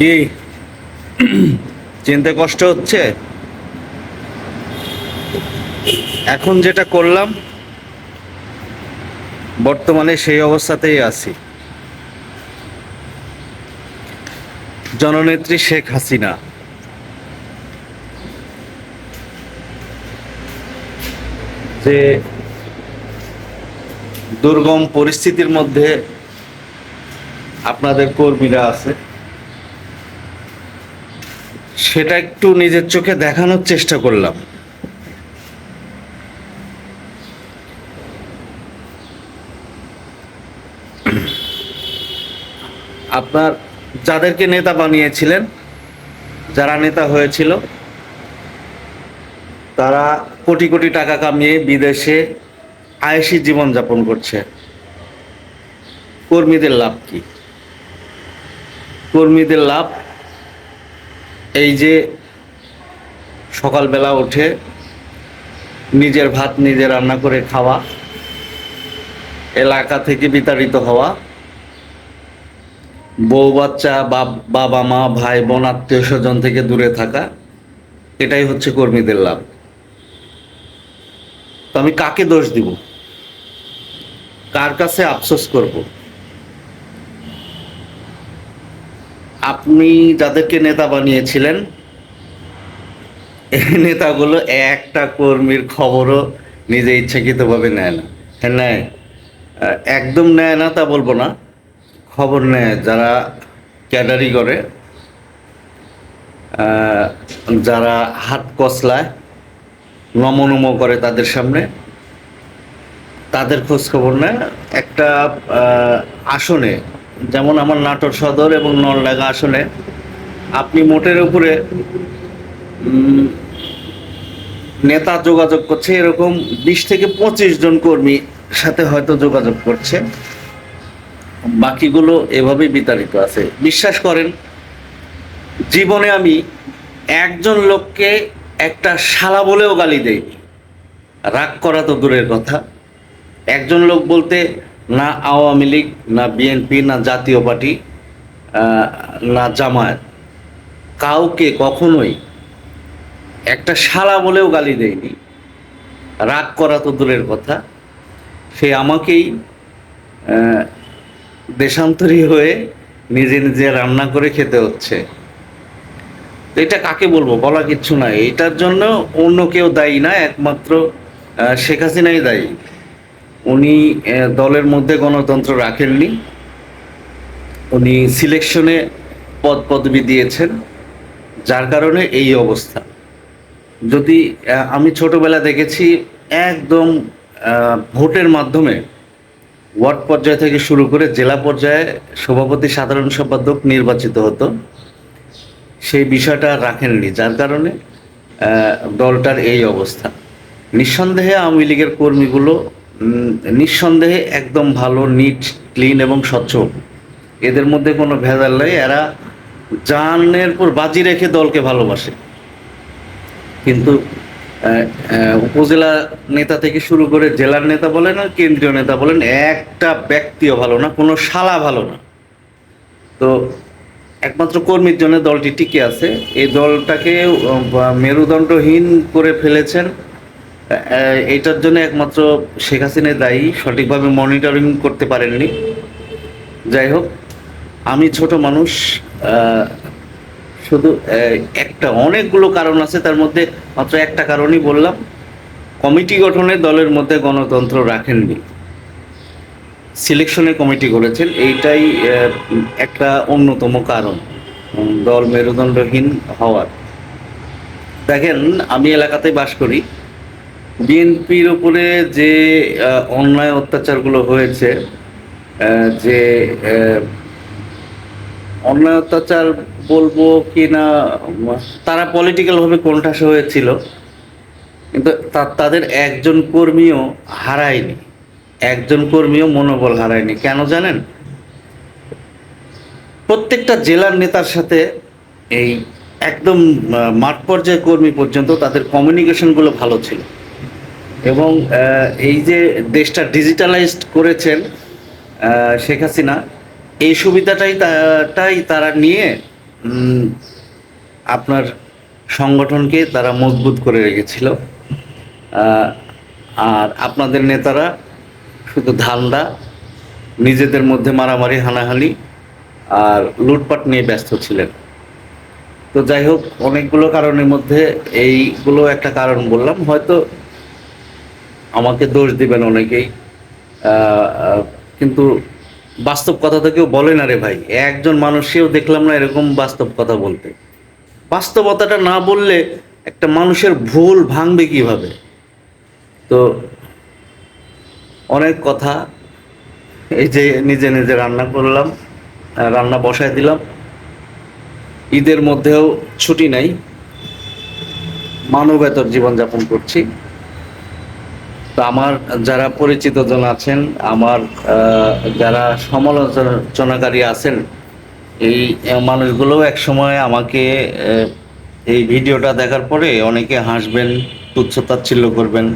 কি? চিনতে কষ্ট হচ্ছে? এখন যেটা করলাম, বর্তমানে সেই অবস্থাতেই আছি। জননেত্রী শেখ হাসিনা। যে দুর্গম পরিস্থিতির মধ্যে আপনাদের কর্মীরা আছে। সেটা একটু নিজের চোখে দেখানোর চেষ্টা করলাম। আপনার যাদেরকে নেতা বানিয়েছিলেন, যারা নেতা হয়েছিল, তারা কোটি কোটি টাকা কামিয়ে বিদেশে আয়েসি জীবনযাপন করছে। কর্মীদের লাভ কি? কর্মীদের লাভ এই যে সকালবেলা উঠে নিজের ভাত নিজে রান্না করে খাওয়া, এলাকা থেকে বিতাড়িত হওয়া, বউ বাচ্চা বাব- বাবা, মা, ভাই, বোন, আত্মীয় স্বজন থেকে দূরে থাকা, এটাই হচ্ছে কর্মীদের লাভ। তো আমি কাকে দোষ দিব? কার কাছে আফসোস করব? আপনি যাদেরকে নেতা বানিয়েছিলেন, এই নেতাগুলো একটা কর্মীর খবরও নিজে ইচ্ছাকৃতভাবে নেয় না। হ্যাঁ নেয়। একদম নেয় না তা বলব না। খবর নেয় যারা ক্যাডারি করে যারা হাত কসলায়, নমনম করে তাদের সামনে, তাদের খোঁজ খবর নেয়। একটা আসনে যেমন আমার নাটোর সদর এবং নলডাঙ্গা আসলে আপনি মোটের উপরে নেতা যোগাযোগ করছে এরকম বিশ থেকে পঁচিশ জন কর্মী সাথে হয়তো যোগাযোগ করছে। বাকিগুলো এভাবেই বিতাড়িত আছে। বিশ্বাস করেন, জীবনে আমি একজন লোককে একটা শালা বলেও গালি দেইনি। রাগ করা তো দূরের কথা। একজন লোক বলতে না আওয়ামী লীগ, না বিএনপি, না জাতীয় পার্টি না জামায়াত। কাউকে কখনোই একটা শালা বলেও গালি দেয়নি। রাগ করা তো দূরের কথা। সে আমাকেই দেশান্তরী হয়ে নিজে নিজে রান্না করে খেতে হচ্ছে। এটা কাকে বলব? বলা কিচ্ছু নাই। এটার জন্য অন্য কেউ দায়ী না, একমাত্র শেখ হাসিনাই দায়ী। উনি দলের মধ্যে গণতন্ত্র রাখেননি। উনি সিলেকশনে পদ পদবি দিয়েছেন, যার কারণে এই অবস্থা। যদি আমি ছোটবেলা দেখেছি, একদম ভোটের মাধ্যমে ওয়ার্ড পর্যায় থেকে শুরু করে জেলা পর্যায়ে সভাপতি, সাধারণ সম্পাদক নির্বাচিত হতো। সেই বিষয়টা রাখেননি, যার কারণে দলটার এই অবস্থা। নিঃসন্দেহে আওয়ামী লীগের কর্মীগুলো নিঃসন্দেহে একদম ভালো, নিট, ক্লিন এবং স্বচ্ছ। এদের মধ্যে কোনো ভেজাল নেই। এরা জানের পর বাজি রেখে দলকে ভালোবাসে। কিন্তু উপজেলা নেতা থেকে শুরু করে জেলার নেতা বলেন আর কেন্দ্রীয় নেতা বলেন, একটা ব্যক্তিও ভালো না, কোনো শালা ভালো না। তো, একমাত্র কর্মীর জন্য দলটি টিকে আছে। এই দলটাকে মেরুদণ্ডহীন করে ফেলেছেন এটার জন্য একমাত্র শেখ হাসিনা দায়ী, সঠিকভাবে মনিটরিং করতে পারেননি। যাই হোক, আমি ছোট মানুষ শুধু একটা অনেকগুলো কারণ আছে, তার মধ্যে মাত্র একটা কারণই বললাম। কমিটি গঠনে দলের মধ্যে গণতন্ত্র রাখেননি। সিলেকশনে কমিটি করেছেন, এইটাই একটা অন্যতম কারণ। দল মেরুদণ্ডহীন হওয়ার। দেখেন, আমি এলাকাতে বাস করি। বিএনপির উপরে যে অন্যায় অত্যাচারগুলো হয়েছে যে অন্যায় অত্যাচার বলব কি না, তারা পলিটিক্যাল ভাবে কোণঠাস হয়েছিল, কিন্তু তাদের একজন কর্মীও হারায়নি। একজন কর্মীও মনোবল হারায়নি। কেন জানেন? প্রত্যেকটা জেলার নেতার সাথে এই একদম মাঠ পর্যায়ে কর্মী পর্যন্ত তাদের কমিউনিকেশনগুলো ভালো ছিল। এবং এই যে দেশটা ডিজিটালাইজড করেছেন শেখ হাসিনা, এই সুবিধাটাই তা- টাই তারা নিয়ে আপনার সংগঠনকে তারা মজবুত করে রেখেছিল। আর আপনাদের নেতারা শুধু ধান্দা, নিজেদের মধ্যে মারামারি, হানাহানি আর লুটপাট নিয়ে ব্যস্ত ছিলেন। তো যাই হোক, অনেকগুলো কারণের মধ্যে এইগুলো একটা কারণ বললাম। হয়তো আমাকে দোষ দিবেন অনেকেই। কিন্তু বাস্তব কথা তো কেউ বলে না রে ভাই। একজন মানুষকেও দেখলাম না এরকম বাস্তব কথা বলতে। বাস্তবতাটা না বললে একটা মানুষের ভুল ভাঙবে কীভাবে? তো অনেক কথা, এই যে নিজে নিজে রান্না করলাম রান্না বসায় দিলাম। ঈদের মধ্যেও ছুটি নাই। মানবেতর জীবনযাপন করছি। তো আমার যারা পরিচিত জন আছেন, আমার যারা সমালোচনাকারী আছেন, এই মানুষগুলো এক সময় আমাকে এই ভিডিওটা দেখার পরে অনেকে হাসবেন, তুচ্ছতাচ্ছিল্য করবেন।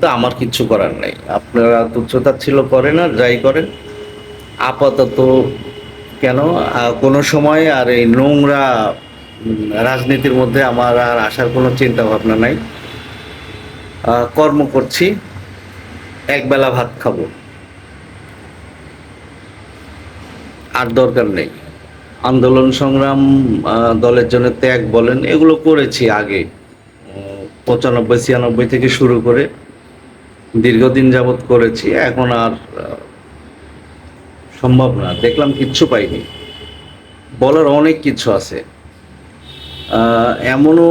তো আমার কিচ্ছু করার নেই। আপনারা তুচ্ছতাচ্ছিল্য করেন আর যাই করেন। আপাতত কেন? কোনো সময় আর এই নোংরা রাজনীতির মধ্যে আমার আর আসার কোনো চিন্তা ভাবনা নাই। কর্ম করছি, একবেলা ভাত খাব। আর দরকার নেই। আন্দোলন সংগ্রাম দলের জন্য ত্যাগ বলেন, এগুলো করেছি আগে। পঁচানব্বই, ছিয়ানব্বই থেকে শুরু করে দীর্ঘদিন যাবৎ করেছি, এখন আর সম্ভব না। দেখলাম কিচ্ছু পাইনি। বলার অনেক কিছু আছে। এমনও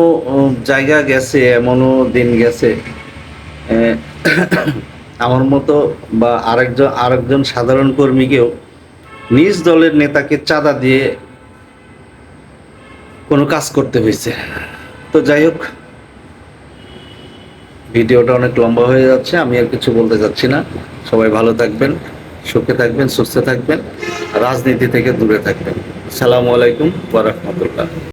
জায়গা গেছে, এমনও দিন গেছে আমার মতো বা আরেকজন আরেকজন সাধারণ কর্মীকেও নিজ দলের নেতাকে চাঁদা দিয়ে কোনো কাজ করতে হয়েছে। তো যাই হোক, ভিডিওটা অনেক লম্বা হয়ে যাচ্ছে, আমি আর কিছু বলতে চাচ্ছি না। সবাই ভালো থাকবেন, সুখে থাকবেন, সুস্থ থাকবেন, রাজনীতি থেকে দূরে থাকবেন। সালামু আলাইকুম ওয়া রাহমাতুল্লাহ।